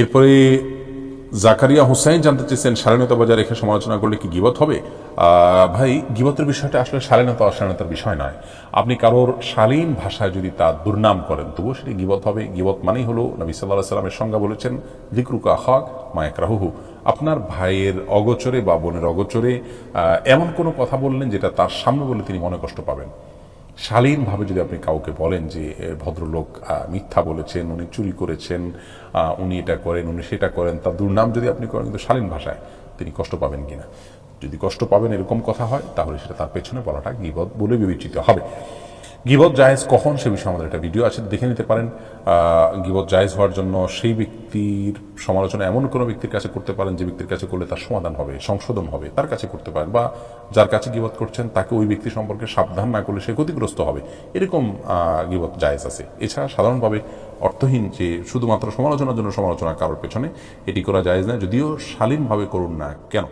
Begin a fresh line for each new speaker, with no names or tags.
এরপরে জাকারিয়া হুসাইন জানতে চেয়েছেন, শালীনতা বজায় রেখে সমালোচনা করলে কি গিবত হবে? ভাই, গিবতের বিষয়টা আসলে শালীনতা, অশালীনতার বিষয় নয়। আপনি কারোর শালীন ভাষায় যদি তার দুর্নাম করেন, তবুও সেটি গিবত হবে। গিবত মানেই হলো নবী সাল্লাহ সাল্লামের সংজ্ঞা বলেছেন দিকরুকা হক মায়াক রাহুহু আপনার ভাইয়ের অগোচরে বা বোনের অগোচরে এমন কোনো কথা বললেন যেটা তার সামনে বলে তিনি মনে কষ্ট পাবেন। শালীনভাবে যদি আপনি কাউকে বলেন যে ভদ্রলোক মিথ্যা বলেছেন, উনি চুরি করেছেন উনি এটা করেন, উনি সেটা করেন, তার দুর্নাম যদি আপনি করেন কিন্তু শালীন ভাষায়, তিনি কষ্ট পাবেন কিনা? যদি কষ্ট পাবেন এরকম কথা হয়, তাহলে সেটা তার পেছনে বলাটা গিবদ বলে বিবেচিত হবে। গিবত জায়েজ কখন সে বিষয়ে আমাদের একটা ভিডিও আছে, দেখে নিতে পারেন। গিবত জায়েজ হওয়ার জন্য সেই ব্যক্তির সমালোচনা এমন কোনো ব্যক্তির কাছে করতে পারেন যে ব্যক্তির কাছে করলে তার সমাধান হবে, সংশোধন হবে, তার কাছে করতে পারেন বা যার কাছে গিবত করছেন তাকে ওই ব্যক্তি সম্পর্কে সাবধান না করলে সে ক্ষতিগ্রস্ত হবে। এরকম গিবত জায়েজ আছে। এছাড়া সাধারণভাবে অর্থহীন যে শুধুমাত্র সমালোচনার জন্য সমালোচনা কারোর পেছনে, এটি করা জায়েজ না, যদিও শালীনভাবে করুন না কেন?